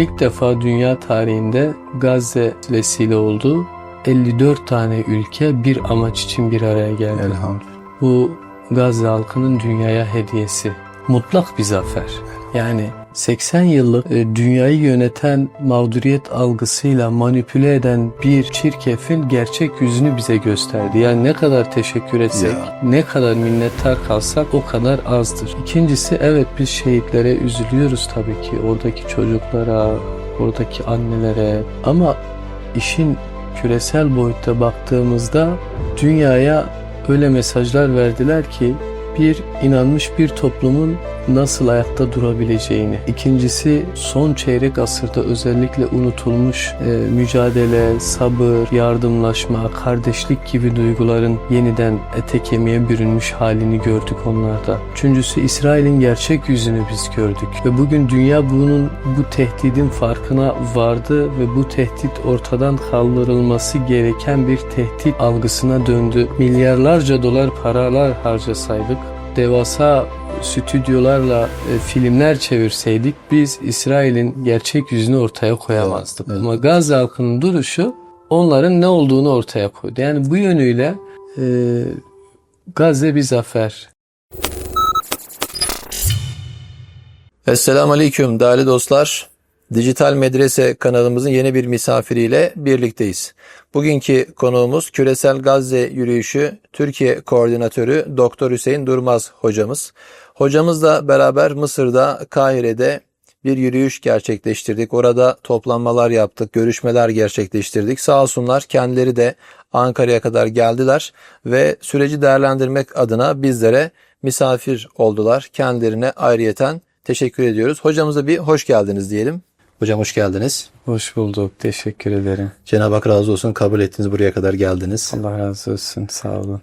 İlk defa dünya tarihinde Gazze vesile oldu. 54 tane ülke bir amaç için bir araya geldi. Elhamdülillah. Bu Gazze halkının dünyaya hediyesi. Mutlak bir zafer. Yani 80 yıllık e, dünyayı yöneten mağduriyet algısıyla manipüle eden bir çirkefin gerçek yüzünü bize gösterdi. Yani ne kadar teşekkür etsek, Ya. ne kadar minnettar kalsak o kadar azdır. İkincisi evet biz şehitlere üzülüyoruz tabii ki. Oradaki çocuklara, oradaki annelere ama işin küresel boyutta baktığımızda dünyaya öyle mesajlar verdiler ki bir inanmış bir toplumun nasıl ayakta durabileceğini. İkincisi son çeyrek asırda özellikle unutulmuş e, mücadele, sabır, yardımlaşma, kardeşlik gibi duyguların yeniden ete kemiğe bürünmüş halini gördük onlarda. Üçüncüsü İsrail'in gerçek yüzünü biz gördük. Ve bugün dünya bunun bu tehdidin farkına vardı ve bu tehdit ortadan kaldırılması gereken bir tehdit algısına döndü. Milyarlarca dolar paralar harcasaydık devasa stüdyolarla e, filmler çevirseydik biz İsrail'in gerçek yüzünü ortaya koyamazdık. Evet, evet. Ama Gazze halkının duruşu onların ne olduğunu ortaya koydu. Yani bu yönüyle e, Gazze bir zafer. Esselamu Aleyküm değerli dostlar. Dijital Medrese kanalımızın yeni bir misafiriyle birlikteyiz. Bugünkü konuğumuz Küresel Gazze Yürüyüşü Türkiye Koordinatörü Doktor Hüseyin Durmaz hocamız. Hocamızla beraber Mısır'da Kahire'de bir yürüyüş gerçekleştirdik. Orada toplanmalar yaptık, görüşmeler gerçekleştirdik. Sağ olsunlar kendileri de Ankara'ya kadar geldiler ve süreci değerlendirmek adına bizlere misafir oldular. Kendilerine ayrıyeten teşekkür ediyoruz. Hocamıza bir hoş geldiniz diyelim. Hocam hoş geldiniz. Hoş bulduk. Teşekkür ederim. Cenab-ı Hak razı olsun kabul ettiniz buraya kadar geldiniz. Allah razı olsun. Sağ olun.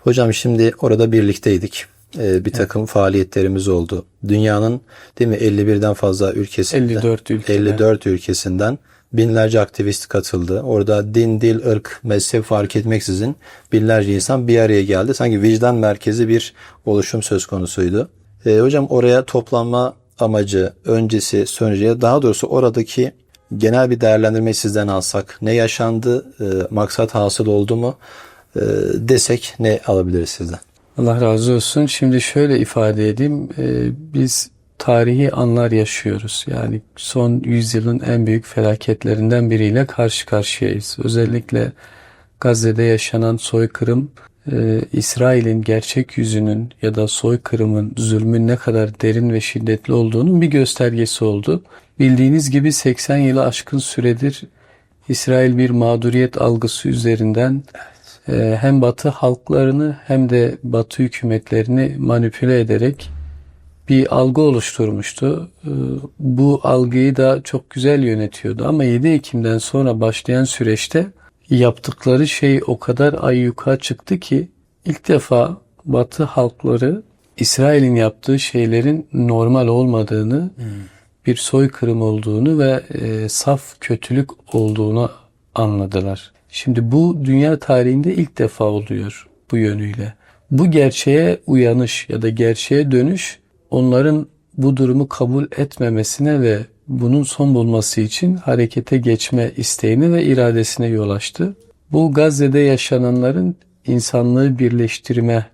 Hocam şimdi orada birlikteydik. Ee, bir takım faaliyetlerimiz oldu. Dünyanın değil mi 51'den fazla ülkesinden 54 ülkeden. 54 ülkesinden binlerce aktivist katıldı. Orada din, dil, ırk, mezhep fark etmeksizin binlerce insan bir araya geldi. Sanki vicdan merkezi bir oluşum söz konusuydu. Ee, hocam oraya toplanma amacı, öncesi, sonucu daha doğrusu oradaki genel bir değerlendirmeyi sizden alsak ne yaşandı, e, maksat hasıl oldu mu e, desek ne alabiliriz sizden? Allah razı olsun. Şimdi şöyle ifade edeyim. Ee, biz tarihi anlar yaşıyoruz. Yani son yüzyılın en büyük felaketlerinden biriyle karşı karşıyayız. Özellikle Gazze'de yaşanan soykırım e, İsrail'in gerçek yüzünün ya da soykırımın, zulmün ne kadar derin ve şiddetli olduğunun bir göstergesi oldu. Bildiğiniz gibi 80 yılı aşkın süredir İsrail bir mağduriyet algısı üzerinden e, hem Batı halklarını hem de Batı hükümetlerini manipüle ederek bir algı oluşturmuştu. E, Bu algıyı da çok güzel yönetiyordu ama 7 Ekim'den sonra başlayan süreçte yaptıkları şey o kadar ayyuka çıktı ki ilk defa Batı halkları İsrail'in yaptığı şeylerin normal olmadığını, bir soykırım olduğunu ve e, saf kötülük olduğunu anladılar. Şimdi bu dünya tarihinde ilk defa oluyor bu yönüyle. Bu gerçeğe uyanış ya da gerçeğe dönüş onların bu durumu kabul etmemesine ve bunun son bulması için harekete geçme isteğine ve iradesine yol açtı. Bu Gazze'de yaşananların insanlığı birleştirme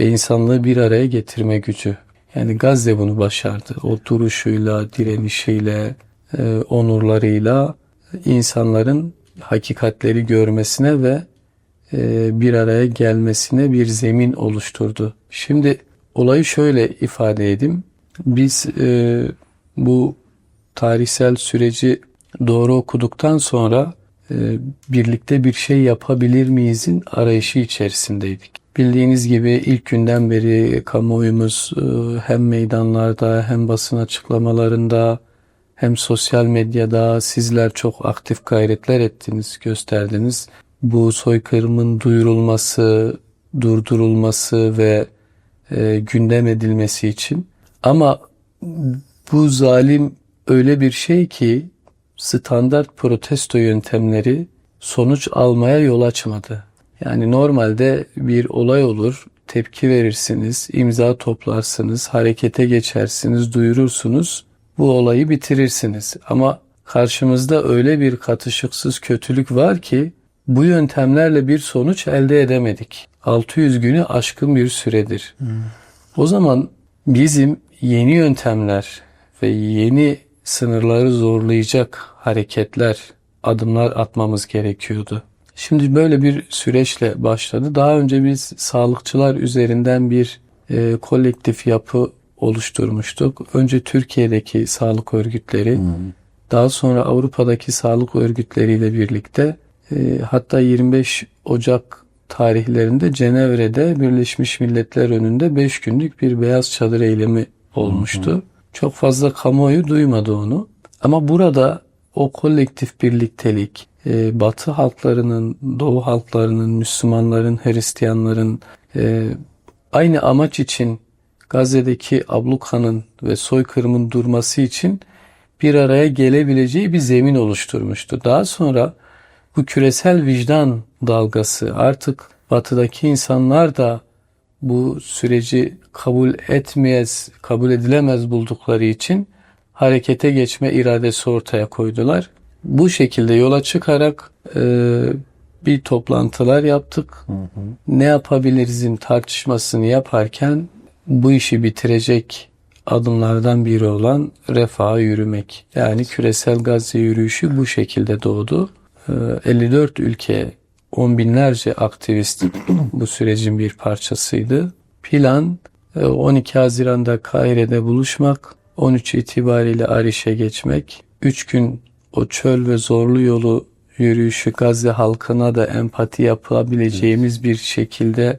ve insanlığı bir araya getirme gücü. Yani Gazze bunu başardı. O duruşuyla, direnişiyle, e, onurlarıyla insanların hakikatleri görmesine ve e, bir araya gelmesine bir zemin oluşturdu. Şimdi olayı şöyle ifade edeyim. Biz e, bu tarihsel süreci doğru okuduktan sonra e, birlikte bir şey yapabilir miyizin arayışı içerisindeydik. Bildiğiniz gibi ilk günden beri kamuoyumuz e, hem meydanlarda hem basın açıklamalarında hem sosyal medyada sizler çok aktif gayretler ettiniz, gösterdiniz. Bu soykırımın duyurulması, durdurulması ve e, gündem edilmesi için. Ama bu zalim öyle bir şey ki standart protesto yöntemleri sonuç almaya yol açmadı. Yani normalde bir olay olur, tepki verirsiniz, imza toplarsınız, harekete geçersiniz, duyurursunuz bu olayı bitirirsiniz. Ama karşımızda öyle bir katışıksız kötülük var ki bu yöntemlerle bir sonuç elde edemedik. 600 günü aşkın bir süredir. O zaman bizim yeni yöntemler ve yeni sınırları zorlayacak hareketler, adımlar atmamız gerekiyordu. Şimdi böyle bir süreçle başladı. Daha önce biz sağlıkçılar üzerinden bir e, kolektif yapı oluşturmuştuk. Önce Türkiye'deki sağlık örgütleri, daha sonra Avrupa'daki sağlık örgütleriyle birlikte e, hatta 25 Ocak tarihlerinde Cenevre'de Birleşmiş Milletler önünde 5 günlük bir beyaz çadır eylemi olmuştu. Çok fazla kamuoyu duymadı onu. Ama burada o kolektif birliktelik, e, Batı halklarının, Doğu halklarının, Müslümanların, Hristiyanların e, aynı amaç için Gazze'deki ablukanın ve soykırımın durması için bir araya gelebileceği bir zemin oluşturmuştu. Daha sonra bu küresel vicdan dalgası artık batıdaki insanlar da bu süreci kabul etmeyez, kabul edilemez buldukları için harekete geçme iradesi ortaya koydular. Bu şekilde yola çıkarak e, bir toplantılar yaptık. Ne yapabilirizin tartışmasını yaparken bu işi bitirecek adımlardan biri olan refaha yürümek. Yani küresel Gazze yürüyüşü bu şekilde doğdu. E, 54 ülke, on binlerce aktivist bu sürecin bir parçasıydı. Plan e, 12 Haziran'da Kahire'de buluşmak, 13 itibariyle Ariş'e geçmek, 3 gün o çöl ve zorlu yolu yürüyüşü Gazze halkına da empati yapabileceğimiz bir şekilde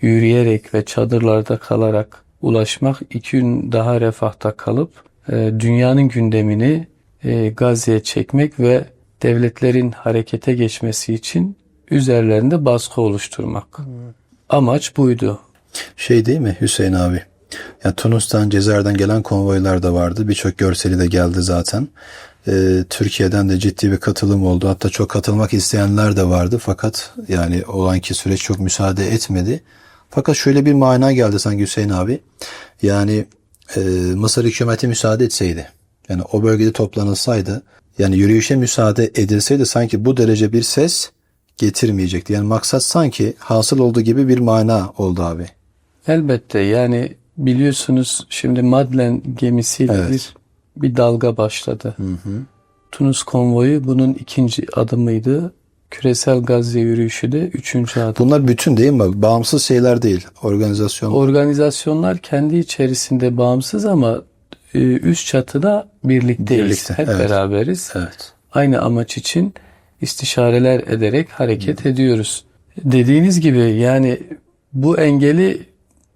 yürüyerek ve çadırlarda kalarak ulaşmak, iki gün daha refahta kalıp e, dünyanın gündemini e, Gazze'ye çekmek ve devletlerin harekete geçmesi için üzerlerinde baskı oluşturmak. Amaç buydu. Şey değil mi Hüseyin abi? Ya Tunus'tan, Cezayir'den gelen konvoylar da vardı. Birçok görseli de geldi zaten. Ee, Türkiye'den de ciddi bir katılım oldu. Hatta çok katılmak isteyenler de vardı. Fakat yani o anki süreç çok müsaade etmedi. Fakat şöyle bir mana geldi sanki Hüseyin abi. Yani e, Mısır hükümeti müsaade etseydi. Yani o bölgede toplanılsaydı. Yani yürüyüşe müsaade edilseydi sanki bu derece bir ses getirmeyecekti. Yani maksat sanki hasıl olduğu gibi bir mana oldu abi. Elbette yani biliyorsunuz şimdi Madlen gemisiyle Evet. bir bir dalga başladı. Tunus konvoyu bunun ikinci adımıydı. Küresel Gazze yürüyüşü de üçüncü adım. Bunlar bütün değil mi? Bağımsız şeyler değil. Organizasyon. Organizasyonlar kendi içerisinde bağımsız ama e, üst çatıda birlikteyiz. Birlikte, Hep evet. beraberiz. evet. Aynı amaç için istişareler ederek hareket ediyoruz. Dediğiniz gibi yani bu engeli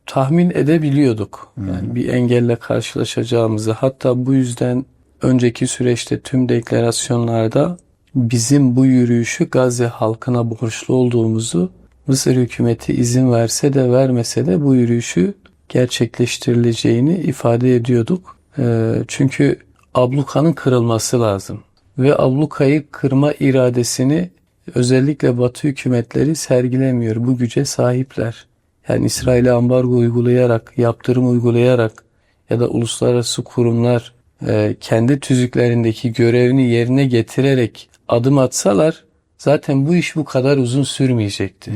tahmin edebiliyorduk. Yani bir engelle karşılaşacağımızı hatta bu yüzden önceki süreçte tüm deklarasyonlarda bizim bu yürüyüşü Gazze halkına borçlu olduğumuzu Mısır hükümeti izin verse de vermese de bu yürüyüşü gerçekleştirileceğini ifade ediyorduk. Ee, çünkü ablukanın kırılması lazım ve ablukayı kırma iradesini özellikle Batı hükümetleri sergilemiyor. Bu güce sahipler. Yani İsrail'e ambargo uygulayarak, yaptırım uygulayarak ya da uluslararası kurumlar e, kendi tüzüklerindeki görevini yerine getirerek adım atsalar zaten bu iş bu kadar uzun sürmeyecekti.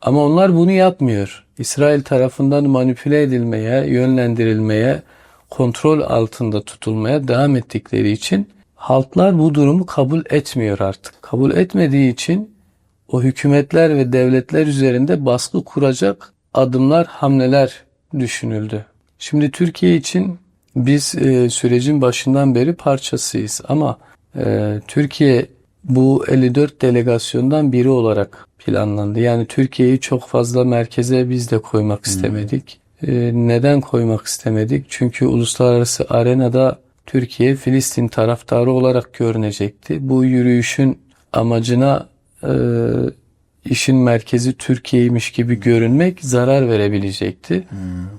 Ama onlar bunu yapmıyor. İsrail tarafından manipüle edilmeye, yönlendirilmeye, kontrol altında tutulmaya devam ettikleri için halklar bu durumu kabul etmiyor artık. Kabul etmediği için o hükümetler ve devletler üzerinde baskı kuracak adımlar, hamleler düşünüldü. Şimdi Türkiye için biz e, sürecin başından beri parçasıyız ama e, Türkiye bu 54 delegasyondan biri olarak planlandı. Yani Türkiye'yi çok fazla merkeze biz de koymak istemedik. E, neden koymak istemedik? Çünkü uluslararası arenada Türkiye Filistin taraftarı olarak görünecekti. Bu yürüyüşün amacına e, işin merkezi Türkiye'ymiş gibi görünmek zarar verebilecekti.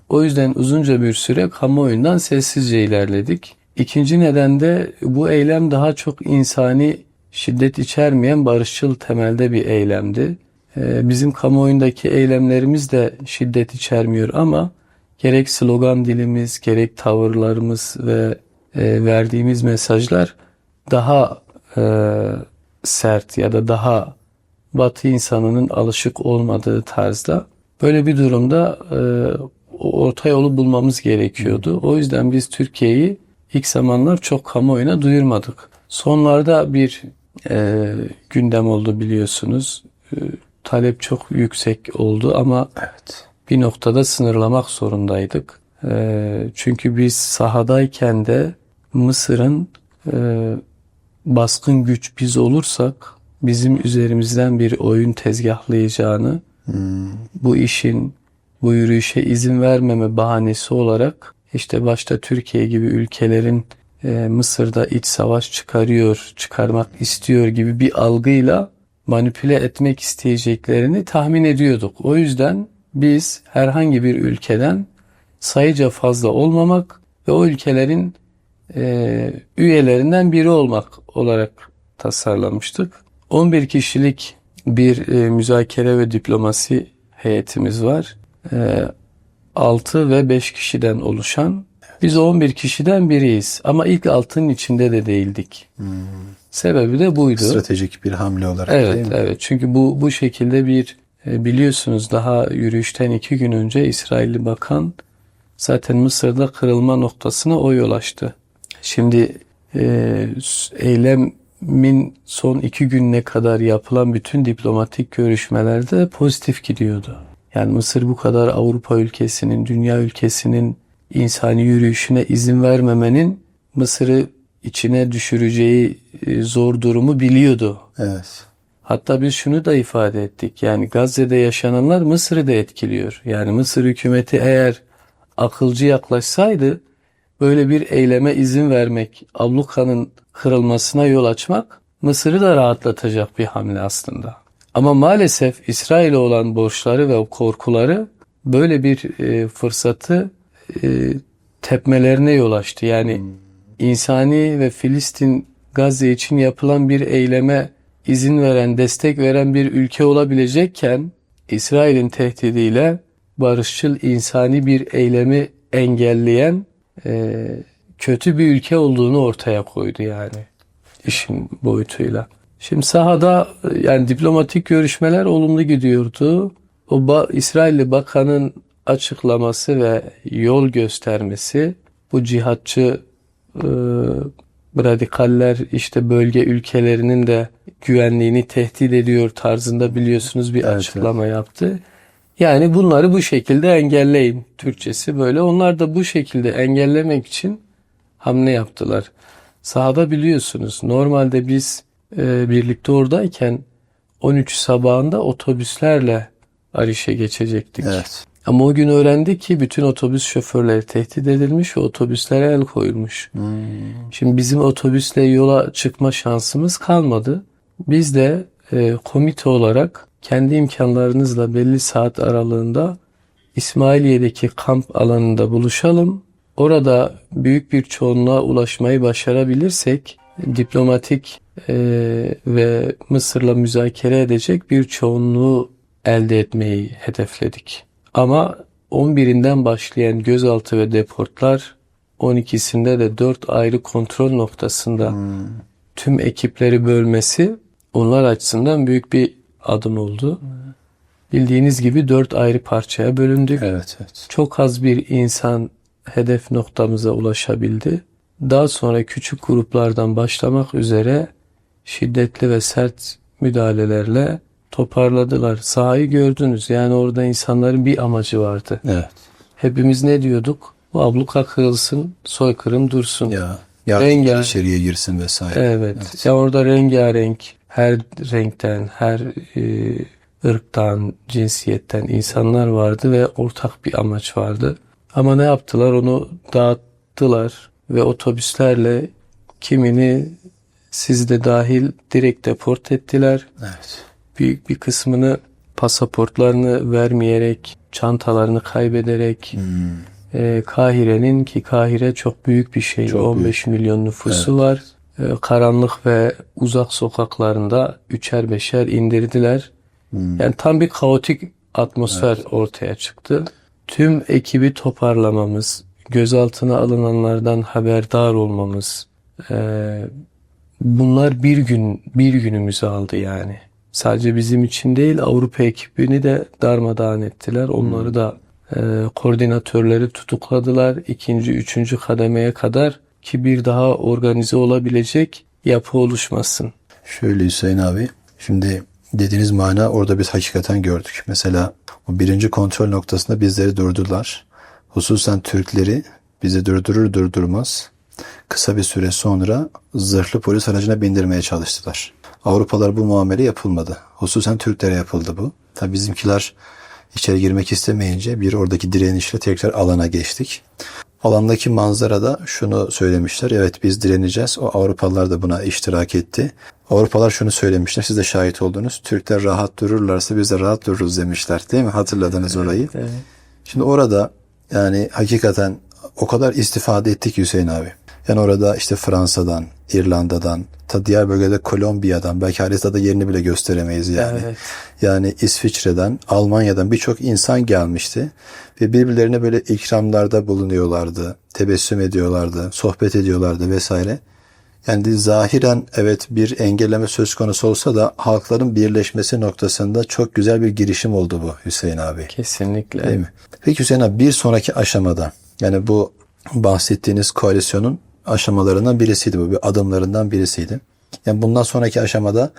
O yüzden uzunca bir süre kamuoyundan sessizce ilerledik. İkinci neden de bu eylem daha çok insani şiddet içermeyen barışçıl temelde bir eylemdi. Ee, Bizim kamuoyundaki eylemlerimiz de şiddet içermiyor ama gerek slogan dilimiz, gerek tavırlarımız ve e, verdiğimiz mesajlar daha e, sert ya da daha Batı insanının alışık olmadığı tarzda. Böyle bir durumda e, orta yolu bulmamız gerekiyordu. O yüzden biz Türkiye'yi ilk zamanlar çok kamuoyuna duyurmadık. Sonlarda bir e, gündem oldu biliyorsunuz. E, talep çok yüksek oldu ama Evet. bir noktada sınırlamak zorundaydık. E, çünkü biz sahadayken de Mısır'ın e, baskın güç biz olursak bizim üzerimizden bir oyun tezgahlayacağını bu işin bu yürüyüşe izin vermeme bahanesi olarak işte başta Türkiye gibi ülkelerin e, Mısır'da iç savaş çıkarıyor, çıkarmak istiyor gibi bir algıyla manipüle etmek isteyeceklerini tahmin ediyorduk. O yüzden biz herhangi bir ülkeden sayıca fazla olmamak ve o ülkelerin e, üyelerinden biri olmak olarak tasarlamıştık. 11 kişilik bir e, müzakere ve diplomasi heyetimiz var. E, 6 ve 5 kişiden oluşan. Biz 11 kişiden biriyiz ama ilk altının içinde de değildik. Sebebi de buydu. Stratejik bir hamle olarak değil Evet, mi? evet. Çünkü bu bu şekilde bir e, biliyorsunuz daha yürüyüşten iki gün önce İsrailli bakan zaten Mısır'da kırılma noktasına o yol açtı. Şimdi e, eylemin son iki gününe kadar yapılan bütün diplomatik görüşmelerde pozitif gidiyordu. Yani Mısır bu kadar Avrupa ülkesinin, dünya ülkesinin insani yürüyüşüne izin vermemenin Mısır'ı içine düşüreceği e, zor durumu biliyordu. Evet. Hatta biz şunu da ifade ettik. Yani Gazze'de yaşananlar Mısır'ı da etkiliyor. Yani Mısır hükümeti eğer akılcı yaklaşsaydı böyle bir eyleme izin vermek, ablukanın kırılmasına yol açmak Mısır'ı da rahatlatacak bir hamle aslında. Ama maalesef İsrail'e olan borçları ve korkuları böyle bir e, fırsatı e, tepmelerine yol açtı. Yani insani ve Filistin Gazze için yapılan bir eyleme izin veren, destek veren bir ülke olabilecekken İsrail'in tehdidiyle barışçıl insani bir eylemi engelleyen e, kötü bir ülke olduğunu ortaya koydu yani işin boyutuyla. Şimdi sahada yani diplomatik görüşmeler olumlu gidiyordu. O ba- İsrailli bakanın açıklaması ve yol göstermesi bu cihatçı e, radikaller işte bölge ülkelerinin de güvenliğini tehdit ediyor tarzında biliyorsunuz bir Evet, açıklama yaptı. Yani bunları bu şekilde engelleyin. Türkçesi böyle. Onlar da bu şekilde engellemek için hamle yaptılar. Sahada biliyorsunuz normalde biz e, birlikte oradayken 13 sabahında otobüslerle Ariş'e geçecektik. Evet. Ama o gün öğrendik ki bütün otobüs şoförleri tehdit edilmiş ve otobüslere el koyulmuş. Şimdi bizim otobüsle yola çıkma şansımız kalmadı. Biz de e, komite olarak kendi imkanlarınızla belli saat aralığında İsmailiye'deki kamp alanında buluşalım. Orada büyük bir çoğunluğa ulaşmayı başarabilirsek diplomatik e, ve Mısır'la müzakere edecek bir çoğunluğu elde etmeyi hedefledik. Ama 11'inden başlayan gözaltı ve deportlar 12'sinde de 4 ayrı kontrol noktasında tüm ekipleri bölmesi onlar açısından büyük bir adım oldu. Bildiğiniz gibi 4 ayrı parçaya bölündük. Evet, evet. Çok az bir insan hedef noktamıza ulaşabildi. Daha sonra küçük gruplardan başlamak üzere şiddetli ve sert müdahalelerle toparladılar. Sahayı gördünüz. Yani orada insanların bir amacı vardı. Evet. Hepimiz ne diyorduk? Bu abluka kırılsın, soykırım dursun. Ya yardım Rengarenk. içeriye girsin vesaire. Evet. Ya orada rengarenk, her renkten, her e, ırktan, cinsiyetten insanlar vardı ve ortak bir amaç vardı. Ama ne yaptılar? Onu dağıttılar ve otobüslerle kimini siz de dahil direkt deport ettiler. Evet. Büyük bir kısmını pasaportlarını vermeyerek, çantalarını kaybederek e, Kahire'nin ki Kahire çok büyük bir şey. Çok 15 milyon nüfusu var. E, karanlık ve uzak sokaklarında üçer beşer indirdiler. Yani tam bir kaotik atmosfer ortaya çıktı. Tüm ekibi toparlamamız, gözaltına alınanlardan haberdar olmamız, e, bunlar bir gün bir günümüzü aldı yani. Sadece bizim için değil Avrupa ekibini de darmadağın ettiler. Onları da e, koordinatörleri tutukladılar. İkinci, üçüncü kademeye kadar ki bir daha organize olabilecek yapı oluşmasın. Şöyle Hüseyin abi, şimdi dediğiniz mana orada biz hakikaten gördük. Mesela o birinci kontrol noktasında bizleri durdular. Hususen Türkleri bizi durdurur durdurmaz kısa bir süre sonra zırhlı polis aracına bindirmeye çalıştılar. Avrupalar bu muamele yapılmadı. Hususen Türklere yapıldı bu. Tabi bizimkiler içeri girmek istemeyince bir oradaki direnişle tekrar alana geçtik. Alandaki manzarada şunu söylemişler. Evet biz direneceğiz. O Avrupalılar da buna iştirak etti. Avrupalılar şunu söylemişler. Siz de şahit oldunuz. Türkler rahat dururlarsa biz de rahat dururuz demişler. Değil mi? Hatırladınız orayı. Evet. Şimdi orada yani hakikaten o kadar istifade ettik Hüseyin abi. Yani orada işte Fransa'dan, İrlanda'dan, ta diğer bölgede Kolombiya'dan, belki haritada yerini bile gösteremeyiz yani. Evet. Yani İsviçre'den, Almanya'dan birçok insan gelmişti ve birbirlerine böyle ikramlarda bulunuyorlardı, tebessüm ediyorlardı, sohbet ediyorlardı vesaire. Yani zahiren evet bir engelleme söz konusu olsa da halkların birleşmesi noktasında çok güzel bir girişim oldu bu Hüseyin abi. Kesinlikle. Değil mi? Peki Hüseyin abi bir sonraki aşamada yani bu bahsettiğiniz koalisyonun aşamalarından birisiydi bu. Bir adımlarından birisiydi. Yani bundan sonraki aşamada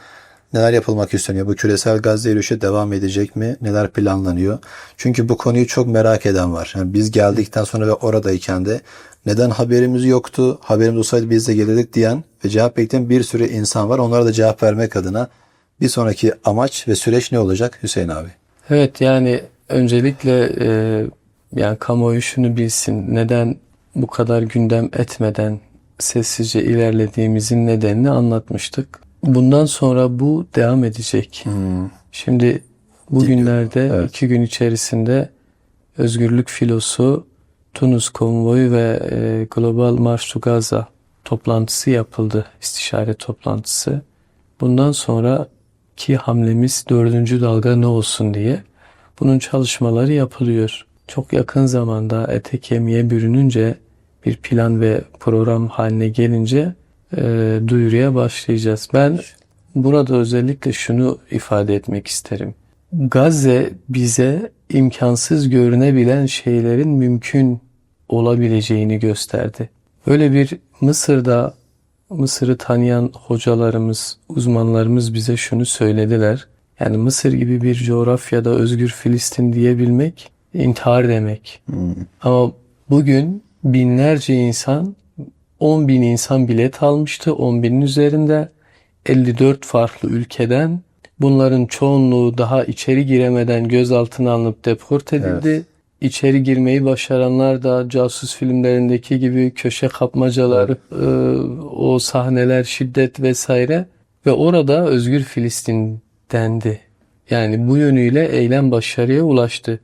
neler yapılmak isteniyor? Bu küresel Gazze yürüyüşü devam edecek mi? Neler planlanıyor? Çünkü bu konuyu çok merak eden var. Yani biz geldikten sonra ve oradayken de neden haberimiz yoktu? Haberimiz olsaydı biz de gelirdik diyen ve cevap bekleyen bir sürü insan var. Onlara da cevap vermek adına bir sonraki amaç ve süreç ne olacak Hüseyin abi? Evet yani öncelikle e, yani kamuoyu şunu bilsin. Neden bu kadar gündem etmeden sessizce ilerlediğimizin nedenini anlatmıştık. Bundan sonra bu devam edecek. Şimdi bugünlerde iki gün içerisinde Özgürlük Filosu, Tunus Konvoyu ve e, Global Marş to Gaza toplantısı yapıldı. istişare toplantısı. Bundan sonraki hamlemiz dördüncü dalga ne olsun diye. Bunun çalışmaları yapılıyor. Çok yakın zamanda ete kemiğe bürününce bir plan ve program haline gelince e, duyuruya başlayacağız. Ben burada özellikle şunu ifade etmek isterim. Gazze bize imkansız görünebilen şeylerin mümkün olabileceğini gösterdi. Öyle bir Mısır'da Mısır'ı tanıyan hocalarımız, uzmanlarımız bize şunu söylediler. Yani Mısır gibi bir coğrafyada özgür Filistin diyebilmek intihar demek. Ama bugün binlerce insan 10 bin insan bilet almıştı 10 binin üzerinde. 54 farklı ülkeden. Bunların çoğunluğu daha içeri giremeden gözaltına alınıp deport edildi. İçeri girmeyi başaranlar da casus filmlerindeki gibi köşe kapmacalar, e, o sahneler, şiddet vesaire. Ve orada Özgür Filistin dendi. Yani bu yönüyle eylem başarıya ulaştı.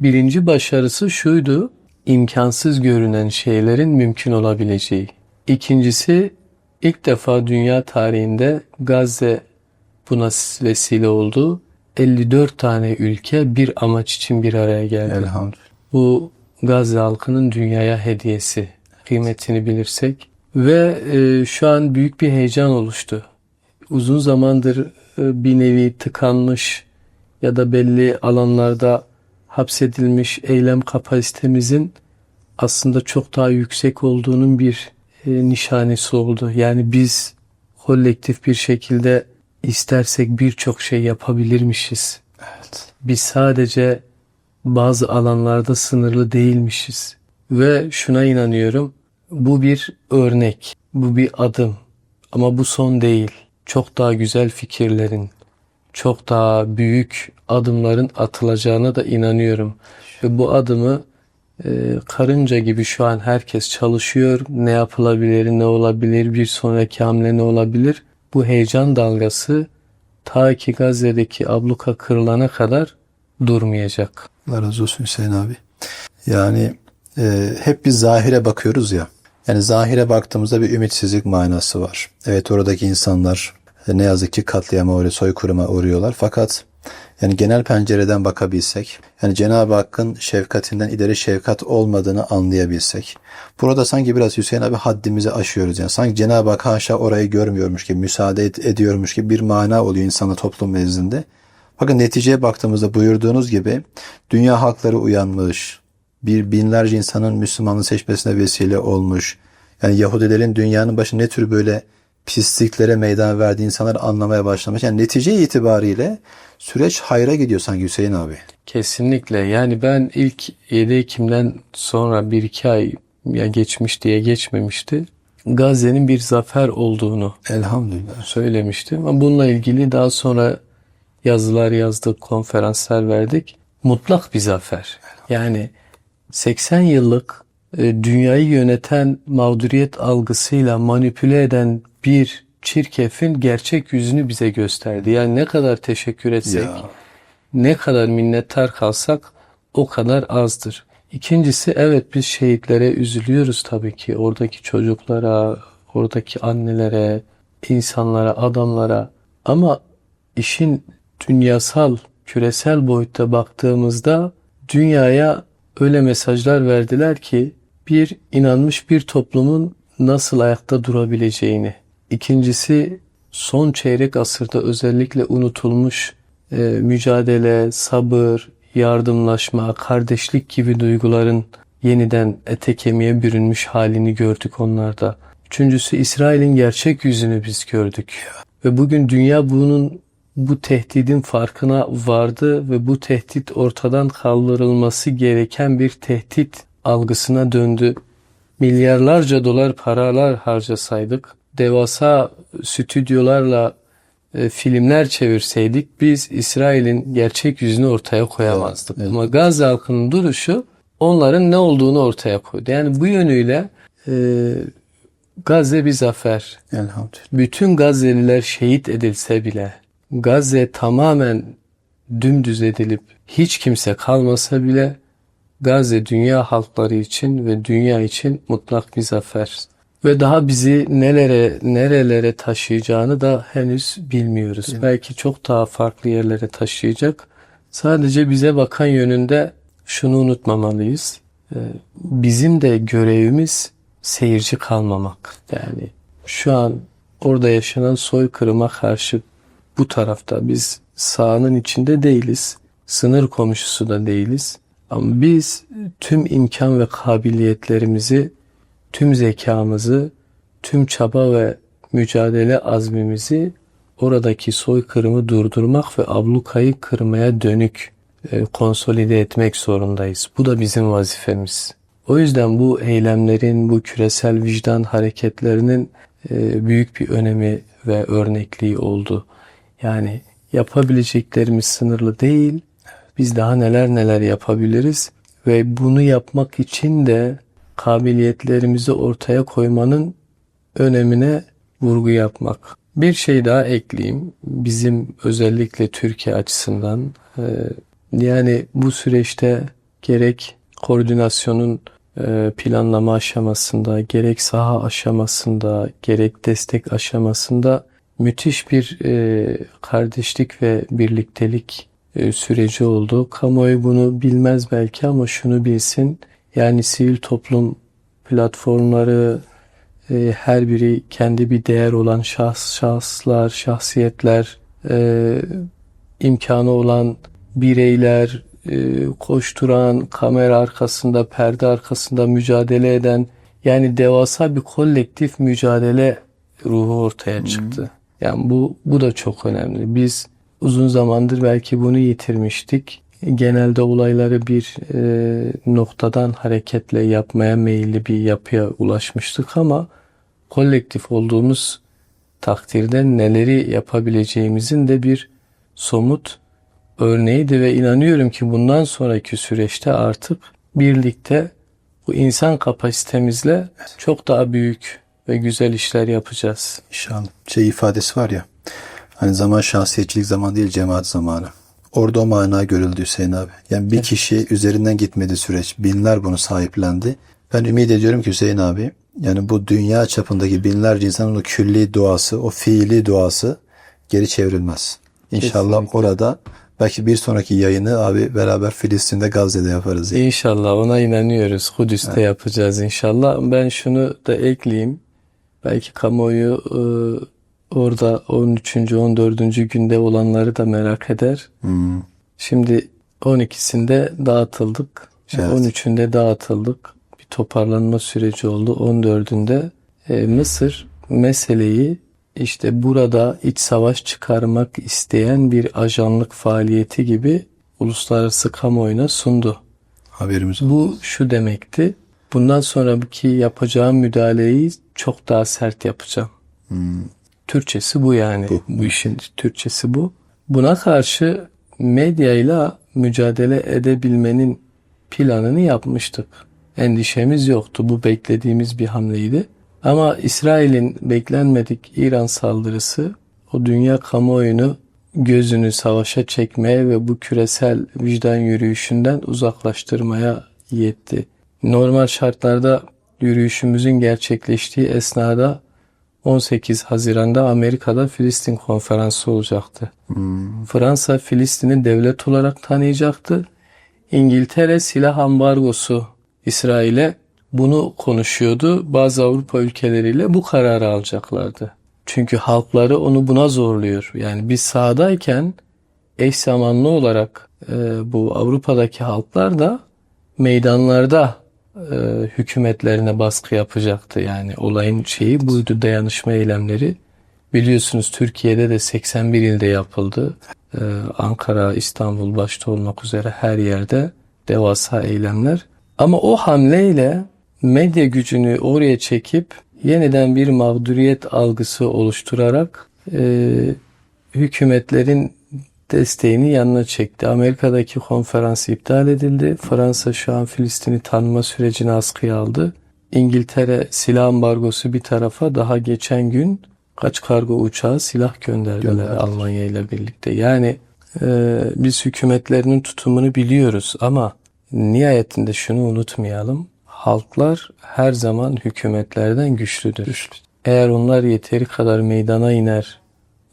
Birinci başarısı şuydu, imkansız görünen şeylerin mümkün olabileceği. İkincisi, ilk defa dünya tarihinde Gazze buna vesile oldu. 54 tane ülke bir amaç için bir araya geldi. Elhamdülillah. Bu Gazze halkının dünyaya hediyesi. Kıymetini bilirsek. Ve e, şu an büyük bir heyecan oluştu. Uzun zamandır e, bir nevi tıkanmış ya da belli alanlarda hapsedilmiş eylem kapasitemizin aslında çok daha yüksek olduğunun bir e, nişanesi oldu. Yani biz kolektif bir şekilde istersek birçok şey yapabilirmişiz. Evet. Biz sadece bazı alanlarda sınırlı değilmişiz. Ve şuna inanıyorum. Bu bir örnek. Bu bir adım. Ama bu son değil. Çok daha güzel fikirlerin, çok daha büyük adımların atılacağına da inanıyorum. Ve bu adımı e, karınca gibi şu an herkes çalışıyor. Ne yapılabilir, ne olabilir, bir sonraki hamle ne olabilir? Bu heyecan dalgası ta ki Gazze'deki abluka kırılana kadar durmayacak. Allah razı olsun Hüseyin abi. Yani e, hep biz zahire bakıyoruz ya. Yani zahire baktığımızda bir ümitsizlik manası var. Evet oradaki insanlar ne yazık ki katliama uğruyor, soykırıma uğruyorlar. Fakat Yani genel pencereden bakabilsek, yani Cenab-ı Hakk'ın şefkatinden ileri şefkat olmadığını anlayabilsek. Burada sanki biraz Hüseyin abi haddimizi aşıyoruz yani. Sanki Cenab-ı Hak haşa orayı görmüyormuş gibi, müsaade ediyormuş gibi bir mana oluyor insanla toplum nezdinde. Bakın neticeye baktığımızda buyurduğunuz gibi dünya halkları uyanmış, bir binlerce insanın Müslümanlığı seçmesine vesile olmuş. Yani Yahudilerin dünyanın başı ne tür böyle pisliklere meydan verdiği insanlar anlamaya başlamış. Yani netice itibariyle süreç hayra gidiyor sanki Hüseyin abi. Kesinlikle. Yani ben ilk 7 Ekim'den sonra 1-2 ay ya geçmiş diye geçmemişti. Gazze'nin bir zafer olduğunu Elhamdülillah. söylemiştim. Ama bununla ilgili daha sonra yazılar yazdık, konferanslar verdik. Mutlak bir zafer. Yani 80 yıllık e, dünyayı yöneten mağduriyet algısıyla manipüle eden bir çirkefin gerçek yüzünü bize gösterdi. Yani ne kadar teşekkür etsek, Ya. ne kadar minnettar kalsak o kadar azdır. İkincisi evet biz şehitlere üzülüyoruz tabii ki. Oradaki çocuklara, oradaki annelere, insanlara, adamlara. Ama işin dünyasal, küresel boyutta baktığımızda dünyaya öyle mesajlar verdiler ki bir inanmış bir toplumun nasıl ayakta durabileceğini. İkincisi son çeyrek asırda özellikle unutulmuş e, mücadele, sabır, yardımlaşma, kardeşlik gibi duyguların yeniden ete kemiğe bürünmüş halini gördük onlarda. Üçüncüsü İsrail'in gerçek yüzünü biz gördük. Ve bugün dünya bunun bu tehdidin farkına vardı ve bu tehdit ortadan kaldırılması gereken bir tehdit algısına döndü. Milyarlarca dolar paralar harcasaydık, devasa stüdyolarla e, filmler çevirseydik biz İsrail'in gerçek yüzünü ortaya koyamazdık. Evet, evet. Ama Gazze halkının duruşu onların ne olduğunu ortaya koydu. Yani bu yönüyle e, Gazze bir zafer. Elhamdülillah. Bütün Gazze'liler şehit edilse bile Gazze tamamen dümdüz edilip hiç kimse kalmasa bile Gazze dünya halkları için ve dünya için mutlak bir zafer. Ve daha bizi nelere nerelere taşıyacağını da henüz bilmiyoruz. Belki çok daha farklı yerlere taşıyacak. Sadece bize bakan yönünde şunu unutmamalıyız. Ee, Bizim de görevimiz seyirci kalmamak. Yani şu an orada yaşanan soykırıma karşı bu tarafta biz sahanın içinde değiliz. Sınır komşusu da değiliz. Ama biz tüm imkan ve kabiliyetlerimizi, tüm zekamızı, tüm çaba ve mücadele azmimizi oradaki soykırımı durdurmak ve ablukayı kırmaya dönük e, konsolide etmek zorundayız. Bu da bizim vazifemiz. O yüzden bu eylemlerin, bu küresel vicdan hareketlerinin e, büyük bir önemi ve örnekliği oldu. Yani yapabileceklerimiz sınırlı değil. Biz daha neler neler yapabiliriz ve bunu yapmak için de kabiliyetlerimizi ortaya koymanın önemine vurgu yapmak. Bir şey daha ekleyeyim. Bizim özellikle Türkiye açısından e, yani bu süreçte gerek koordinasyonun e, planlama aşamasında, gerek saha aşamasında, gerek destek aşamasında müthiş bir e, kardeşlik ve birliktelik e, süreci oldu. Kamuoyu bunu bilmez belki ama şunu bilsin. Yani sivil toplum platformları e, her biri kendi bir değer olan şahs, şahıslar, şahsiyetler, e, imkanı olan bireyler, e, koşturan, kamera arkasında, perde arkasında mücadele eden yani devasa bir kolektif mücadele ruhu ortaya çıktı. Yani bu bu da çok önemli. Biz uzun zamandır belki bunu yitirmiştik. Genelde olayları bir e, noktadan hareketle yapmaya meyilli bir yapıya ulaşmıştık ama kolektif olduğumuz takdirde neleri yapabileceğimizin de bir somut örneğiydi ve inanıyorum ki bundan sonraki süreçte artık birlikte bu insan kapasitemizle çok daha büyük ve güzel işler yapacağız. İnşallah. Şey ifadesi var ya. Hani zaman şahsiyetçilik zaman değil cemaat zamanı. Orada o mana görüldü Hüseyin abi. Yani bir kişi üzerinden gitmedi süreç. Binler bunu sahiplendi. Ben ümit ediyorum ki Hüseyin abi yani bu dünya çapındaki binlerce insanın o külli duası, o fiili duası geri çevrilmez. İnşallah Kesinlikle. orada Belki bir sonraki yayını abi beraber Filistin'de Gazze'de yaparız. Yani. İnşallah ona inanıyoruz. Kudüs'te yapacağız inşallah. Ben şunu da ekleyeyim. Belki kamuoyu e, orada 13. 14. günde olanları da merak eder. Hmm. Şimdi 12'sinde dağıtıldık. İşte Evet. 13'ünde dağıtıldık. Bir toparlanma süreci oldu. 14'ünde e, Mısır meseleyi işte burada iç savaş çıkarmak isteyen bir ajanlık faaliyeti gibi uluslararası kamuoyuna sundu. Haberimiz oldu. Bu şu demekti. Bundan sonraki yapacağım müdahaleyi çok daha sert yapacağım. Türkçesi bu yani. Bu. işin Türkçesi bu. Buna karşı medyayla mücadele edebilmenin planını yapmıştık. Endişemiz yoktu. Bu beklediğimiz bir hamleydi. Ama İsrail'in beklenmedik İran saldırısı o dünya kamuoyunu gözünü savaşa çekmeye ve bu küresel vicdan yürüyüşünden uzaklaştırmaya yetti. Normal şartlarda yürüyüşümüzün gerçekleştiği esnada 18 Haziran'da Amerika'da Filistin konferansı olacaktı. Fransa Filistin'i devlet olarak tanıyacaktı. İngiltere silah ambargosu İsrail'e bunu konuşuyordu. Bazı Avrupa ülkeleriyle bu kararı alacaklardı. Çünkü halkları onu buna zorluyor. Yani biz sahadayken eş zamanlı olarak e, bu Avrupa'daki halklar da meydanlarda e, hükümetlerine baskı yapacaktı. Yani olayın şeyi buydu dayanışma eylemleri. Biliyorsunuz Türkiye'de de 81 ilde yapıldı. E, Ankara, İstanbul başta olmak üzere her yerde devasa eylemler. Ama o hamleyle medya gücünü oraya çekip yeniden bir mağduriyet algısı oluşturarak e, hükümetlerin desteğini yanına çekti. Amerika'daki konferans iptal edildi. Fransa şu an Filistin'i tanıma sürecini askıya aldı. İngiltere silah ambargosu bir tarafa daha geçen gün kaç kargo uçağı silah gönderdiler Gönderdiler. Almanya ile birlikte. Yani e, biz hükümetlerinin tutumunu biliyoruz ama nihayetinde şunu unutmayalım. Halklar her zaman hükümetlerden güçlüdür. Eğer onlar yeteri kadar meydana iner,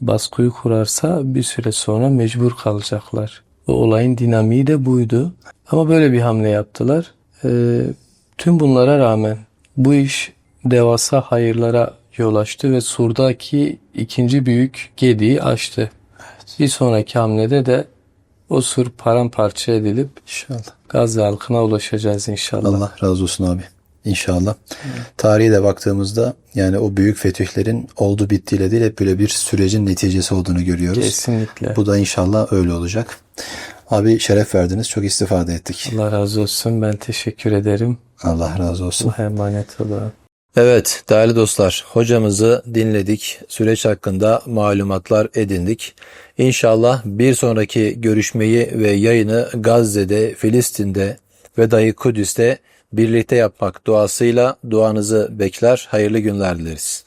baskıyı kurarsa bir süre sonra mecbur kalacaklar. Bu olayın dinamiği de buydu. Ama böyle bir hamle yaptılar. Ee, tüm bunlara rağmen bu iş devasa hayırlara yol açtı ve Sur'daki ikinci büyük gediği aştı. Bir sonraki hamlede de o Sur paramparça edilip İnşallah. Gazze halkına ulaşacağız inşallah. Allah razı olsun abi. İnşallah. Tarihe de baktığımızda yani o büyük fetihlerin oldu bittiyle değil hep böyle bir sürecin neticesi olduğunu görüyoruz. Kesinlikle. Bu da inşallah öyle olacak. Abi şeref verdiniz. Çok istifade ettik. Allah razı olsun. Ben teşekkür ederim. Allah razı olsun. Bu emanet olun. Evet değerli dostlar hocamızı dinledik. Süreç hakkında malumatlar edindik. İnşallah bir sonraki görüşmeyi ve yayını Gazze'de, Filistin'de ve dahi Kudüs'te birlikte yapmak duasıyla duanızı bekler. Hayırlı günler dileriz.